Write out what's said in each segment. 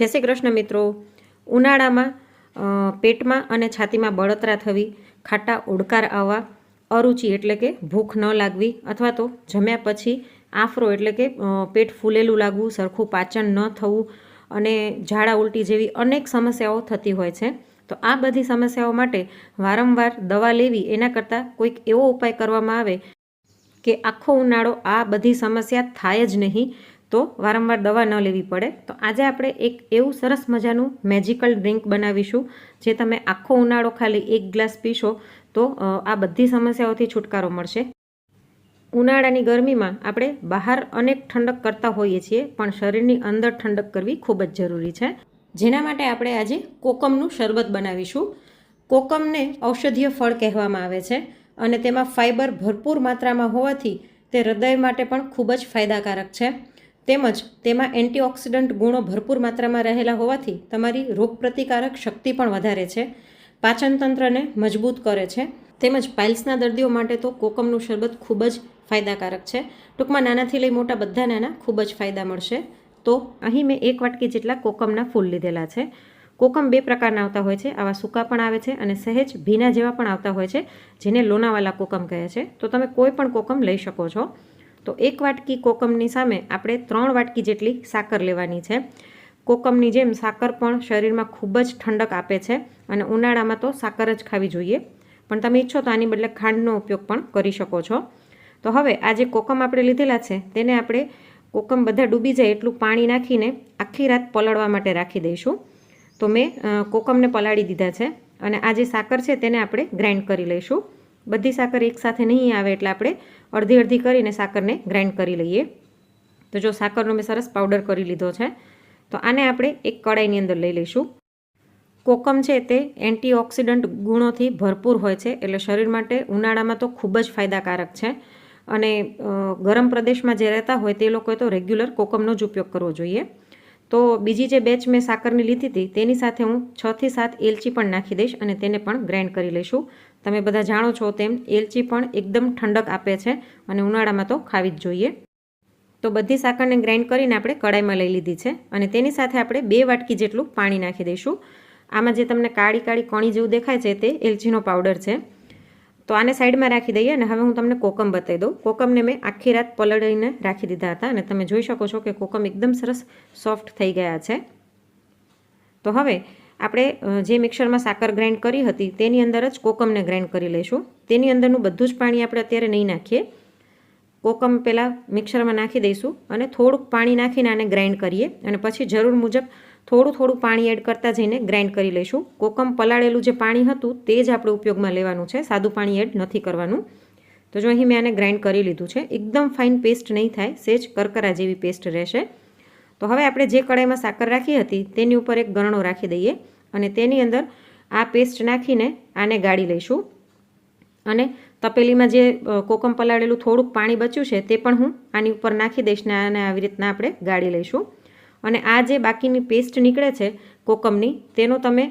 જય શ્રી કૃષ્ણ મિત્રો. ઉનાળામાં પેટમાં અને છાતીમાં બળતરા થવી, ખાટા ઓડકાર આવવા, અરુચિ એટલે કે ભૂખ ન લાગવી અથવા તો જમ્યા પછી આફરો એટલે કે પેટ ફૂલેલું લાગવું, સરખું પાચન ન થવું અને ઝાડા ઉલટી જેવી અનેક સમસ્યાઓ થતી હોય છે. તો આ બધી સમસ્યાઓ માટે વારંવાર દવા લેવી એના કરતાં કોઈક એવો ઉપાય કરવામાં આવે કે આખો ઉનાળો આ બધી સમસ્યા થાય જ નહીં. તો વારંવાર દવા ન લેવી પડે. તો આજે આપણે એક એવું સરસ મજાનું મેજિકલ ડ્રિંક બનાવીશું, જે તમે આખો ઉનાળો ખાલી એક ગ્લાસ પીશો તો આ બધી સમસ્યાઓથી છુટકારો મળશે. ઉનાળાની ગરમીમાં આપણે બહાર અનેક ઠંડક કરતા હોઈએ છીએ, પણ શરીરની અંદર ઠંડક કરવી ખૂબ જ જરૂરી છે. જેના માટે આપણે આજે કોકમનું શરબત બનાવીશું. કોકમને ઔષધીય ફળ કહેવામાં આવે છે અને તેમાં ફાઇબર ભરપૂર માત્રામાં હોવાથી તે હૃદય માટે પણ ખૂબ જ ફાયદાકારક છે. તેમજ તેમાં એન્ટીઓક્સિડન્ટ ગુણો ભરપૂર માત્રામાં રહેલા હોવાથી તમારી રોગપ્રતિકારક શક્તિ પણ વધારે છે, પાચનતંત્રને મજબૂત કરે છે. તેમજ પાઇલ્સના દર્દીઓ માટે તો કોકમનું શરબત ખૂબ જ ફાયદાકારક છે. ટૂંકમાં નાનાથી લઈ મોટા બધા નાના ખૂબ જ ફાયદા મળશે. તો અહીં મેં એક વાટકી જેટલા કોકમના ફૂલ લીધેલા છે. કોકમ બે પ્રકારના આવતા હોય છે. આવા સૂકા પણ આવે છે અને સહેજ ભીના જેવા પણ આવતા હોય છે, જેને લોનાવાલા કોકમ કહે છે. તો તમે કોઈ પણ કોકમ લઈ શકો છો. તો એક વાટકી કોકમની સામે આપણે ત્રણ વાટકી જેટલી સાકર લેવાની છે. કોકમની જેમ સાકર પણ શરીરમાં ખૂબ જ ઠંડક આપે છે અને ઉનાળામાં તો સાકર જ ખાવી જોઈએ. પણ તમે ઈચ્છો તો આની બદલે ખાંડનો ઉપયોગ પણ કરી શકો છો. તો હવે આ જે કોકમ આપણે લીધેલા છે તેને આપણે કોકમ બધા ડૂબી જાય એટલું પાણી નાખીને આખી રાત પલળવા માટે રાખી દઈશું. તો મેં કોકમને પલાળી દીધા છે અને આ જે સાકર છે તેને આપણે ગ્રાઇન્ડ કરી લઈશું. બધી સાકર એકસાથે નહીં આવે એટલે આપણે અડધી અડધી કરીને સાકરને ગ્રાઇન્ડ કરી લઈએ. તો જો સાકરનો મેં સરસ પાવડર કરી લીધો છે, તો આને આપણે એક કડાઈની અંદર લઈ લઈશું. કોકમ છે તે એન્ટીઓક્સિડન્ટ ગુણોથી ભરપૂર હોય છે, એટલે શરીર માટે ઉનાળામાં તો ખૂબ જ ફાયદાકારક છે. અને ગરમ પ્રદેશમાં જે રહેતા હોય તે લોકોએ તો રેગ્યુલર કોકમનો જ ઉપયોગ કરવો જોઈએ. તો બીજી જે બેચ મેં સાકરની લીધી હતી, તેની સાથે હું છથી સાત એલચી પણ નાખી દઈશ અને તેને પણ ગ્રાઇન્ડ કરી લઈશું. તમે બધા જાણો છો તેમ એલચી પણ એકદમ ઠંડક આપે છે અને ઉનાળામાં તો ખાવી જ જોઈએ. તો બધી સાકરને ગ્રાઇન્ડ કરીને આપણે કડાઈમાં લઈ લીધી છે અને તેની સાથે આપણે બે વાટકી જેટલું પાણી નાખી દઈશું. આમાં જે તમને કાળી કાળી કણી જેવું દેખાય છે તે એલચીનો પાવડર છે. તો આને સાઈડમાં રાખી દઈએ અને હવે હું તમને કોકમ બતાવી દઉં. કોકમને મેં આખી રાત પલળીને રાખી દીધા હતા અને તમે જોઈ શકો છો કે કોકમ એકદમ સરસ સોફ્ટ થઈ ગયા છે. તો હવે આપણે જે મિક્સરમાં સાકર ગ્રાઇન્ડ કરી હતી તેની અંદર જ કોકમને ગ્રાઇન્ડ કરી લઈશું. તેની અંદરનું બધું જ પાણી આપણે અત્યારે નહીં નાખીએ. કોકમ પહેલાં મિક્સરમાં નાખી દઈશું અને થોડુંક પાણી નાખીને આને ગ્રાઇન્ડ કરીએ અને પછી જરૂર મુજબ થોડું થોડું પાણી એડ કરતા જઈને ગ્રાઇન્ડ કરી લઈશું. કોકમ પલાળેલું જે પાણી હતું તે જ આપણે ઉપયોગમાં લેવાનું છે. સાદું પાણી એડ નથી કરવાનું. તો જો અહીં મેં આને ગ્રાઇન્ડ કરી લીધું છે. એકદમ ફાઇન પેસ્ટ નહીં થાય. સેજ કરકરા જેવી પેસ્ટ રહેશે. તો હવે આપણે જે કડાઈમાં સાકર રાખી હતી તેની ઉપર એક ગરણો રાખી દઈએ અને તેની અંદર આ પેસ્ટ નાખીને આને ગાળી લઈશું. અને તપેલીમાં જે કોકમ પલાળેલું થોડુંક પાણી બચ્યું છે તે પણ હું આની ઉપર નાખી દઈશ ને આને આવી રીતના આપણે ગાળી લઈશું. અને આ જે બાકીની પેસ્ટ નીકળે છે કોકમની, તેનો તમે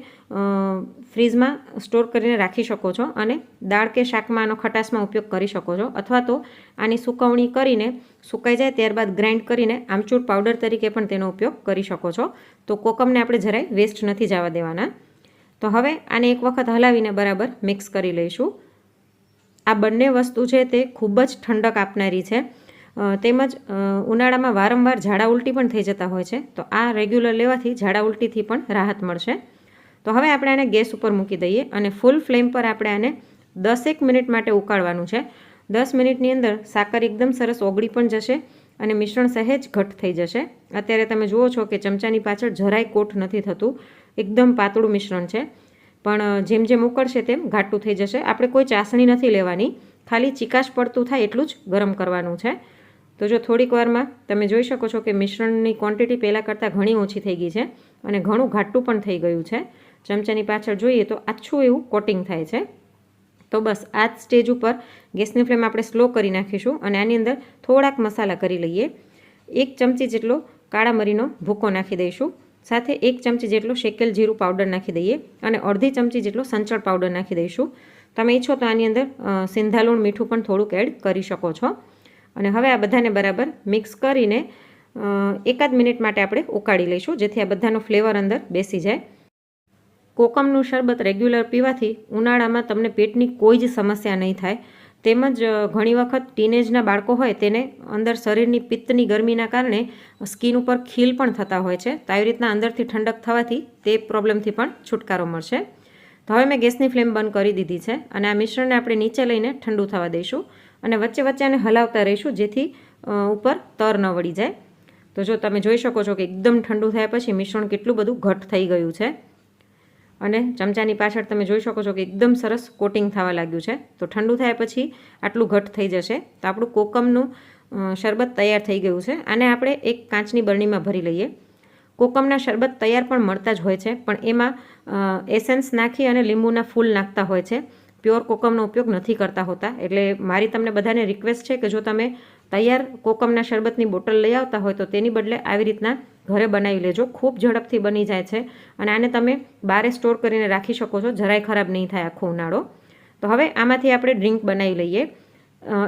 ફ્રીજમાં સ્ટોર કરીને રાખી શકો છો અને દાળ કે શાકમાં આનો ખટાશમાં ઉપયોગ કરી શકો છો. અથવા તો આની સુકવણી કરીને સુકાઈ જાય ત્યારબાદ ગ્રાઇન્ડ કરીને આમચૂર પાવડર તરીકે પણ તેનો ઉપયોગ કરી શકો છો. તો કોકમને આપણે જરાય વેસ્ટ નથી જવા દેવાના. તો હવે આને એક વખત હલાવીને બરાબર મિક્સ કરી લઈશું. આ બંને વસ્તુ છે તે ખૂબ જ ઠંડક આપનારી છે. તેમજ ઉનાળામાં વારંવાર ઝાડા ઉલટી પણ થઈ જતા હોય છે. તો આ રેગ્યુલર લેવાથી ઝાડા ઉલટીથી પણ રાહત મળશે. તો હવે આપણે આને ગેસ ઉપર મૂકી દઈએ અને ફૂલ ફ્લેમ પર આપણે આને દસેક મિનિટ માટે ઉકાળવાનું છે. દસ મિનિટની અંદર સાકર એકદમ સરસ ઓગળી પણ જશે અને મિશ્રણ સહેજ ઘટ થઈ જશે. અત્યારે તમે જુઓ છો કે ચમચાની પાછળ જરાય કોટ નથી થતું. એકદમ પાતળું મિશ્રણ છે. પણ જેમ જેમ ઉકળશે તેમ ઘાટું થઈ જશે. આપણે કોઈ ચાસણી નથી લેવાની. ખાલી ચિકાશ પડતું થાય એટલું જ ગરમ કરવાનું છે. તો જો થોડીક વારમાં તમે જોઈ શકો છો કે મિશ્રણની ક્વોન્ટિટી પહેલાં કરતાં ઘણી ઓછી થઈ ગઈ છે અને ઘણું ઘાટું પણ થઈ ગયું છે. ચમચાની પાછળ જોઈએ તો આછું એવું કોટિંગ થાય છે. તો બસ આ જ સ્ટેજ ઉપર ગેસની ફ્લેમ આપણે સ્લો કરી નાખીશું અને આની અંદર થોડાક મસાલા કરી લઈએ. એક ચમચી જેટલો કાળા મરીનો ભૂકો નાખી દઈશું. સાથે એક ચમચી જેટલો શેકેલ જીરું પાવડર નાખી દઈએ અને અડધી ચમચી જેટલો સંચળ પાવડર નાખી દઈશું. તમે ઈચ્છો તો આની અંદર સિંધાલુણ મીઠું પણ થોડુંક એડ કરી શકો છો. અને હવે આ બધાને બરાબર મિક્સ કરીને એકાદ મિનિટ માટે આપણે ઉકાળી લઈશું, જેથી આ બધાનો ફ્લેવર અંદર બેસી જાય. કોકમનું શરબત રેગ્યુલર પીવાથી ઉનાળામાં તમને પેટની કોઈ જ સમસ્યા નહીં થાય. તેમજ ઘણી વખત ટીનેજના બાળકો હોય તેને અંદર શરીરની પિત્તની ગરમીના કારણે સ્કિન ઉપર ખીલ પણ થતા હોય છે. તો આવી રીતના અંદરથી ઠંડક થવાથી તે પ્રોબ્લેમથી પણ છુટકારો મળશે. તો હવે મેં ગેસની ફ્લેમ બંધ કરી દીધી છે અને આ મિશ્રણને આપણે નીચે લઈને ઠંડુ થવા દઈશું. અને વચ્ચે વચ્ચે આને હલાવતા રહીશું જેથી ઉપર તર ન વળી જાય. તો જો તમે જોઈ શકો છો કે એકદમ ઠંડુ થયા પછી મિશ્રણ કેટલું બધું ઘટ થઈ ગયું છે. અને ચમચાની પાછળ તમે જોઈ શકો છો કે એકદમ સરસ કોટિંગ થવા લાગ્યું છે. તો ઠંડુ થયા પછી આટલું ઘટ થઈ જશે. તો આપણું કોકમનું શરબત તૈયાર થઈ ગયું છે. આને આપણે એક કાચની બરણીમાં ભરી લઈએ. કોકમના શરબત તૈયાર પણ મળતા જ હોય છે, પણ એમાં એસેન્સ નાખી અને લીંબુના ફૂલ નાખતા હોય છે. પ્યોર કોકમનો ઉપયોગ નથી કરતા હોતા. એટલે મારી તમને બધાને રિક્વેસ્ટ છે કે જો તમે તૈયાર કોકમના શરબતની બોટલ લઈ આવતા હોય તો તેની બદલે આવી રીતના ઘરે બનાવી લેજો. ખૂબ ઝડપથી બની જાય છે અને આને તમે બારે સ્ટોર કરીને રાખી શકો છો. જરાય ખરાબ નહીં થાય આખો ઉનાળો. તો હવે આમાંથી આપણે ડ્રિંક બનાવી લઈએ.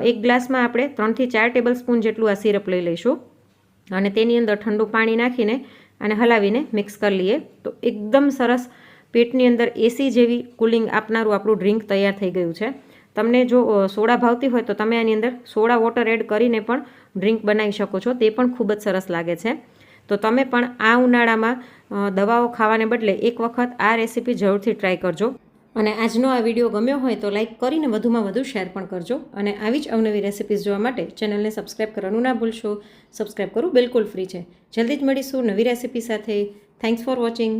એક ગ્લાસમાં આપણે ત્રણથી ચાર ટેબલ સ્પૂન જેટલું આ સિરપ લઈ લઈશું. અને તેની અંદર ઠંડુ પાણી નાખીને અને હલાવીને મિક્સ કરી લઈએ. તો એકદમ સરસ પેટની અંદર એસી જેવી કુલિંગ આપનારું આપણું ડ્રિંક તૈયાર થઈ ગયું છે. તમને જો સોડા ભાવતી હોય તો તમે આની અંદર સોડા વોટર એડ કરીને પણ ડ્રિંક બનાવી શકો છો. તે પણ ખૂબ જ સરસ લાગે છે. તો તમે પણ આ ઉનાળામાં દવાઓ ખાવાને બદલે એક વખત આ રેસીપી જરૂરથી ટ્રાય કરજો. અને આજનો આ વીડિયો ગમ્યો હોય તો લાઇક કરીને વધુમાં વધુ શેર પણ કરજો. અને આવી જ અવનવી રેસિપીઝ જોવા માટે ચેનલને સબસ્ક્રાઈબ કરવાનું ના ભૂલશો. સબસ્ક્રાઈબ કરવું બિલકુલ ફ્રી છે. જલ્દી જ મળીશું નવી રેસીપી સાથે. Thanks for watching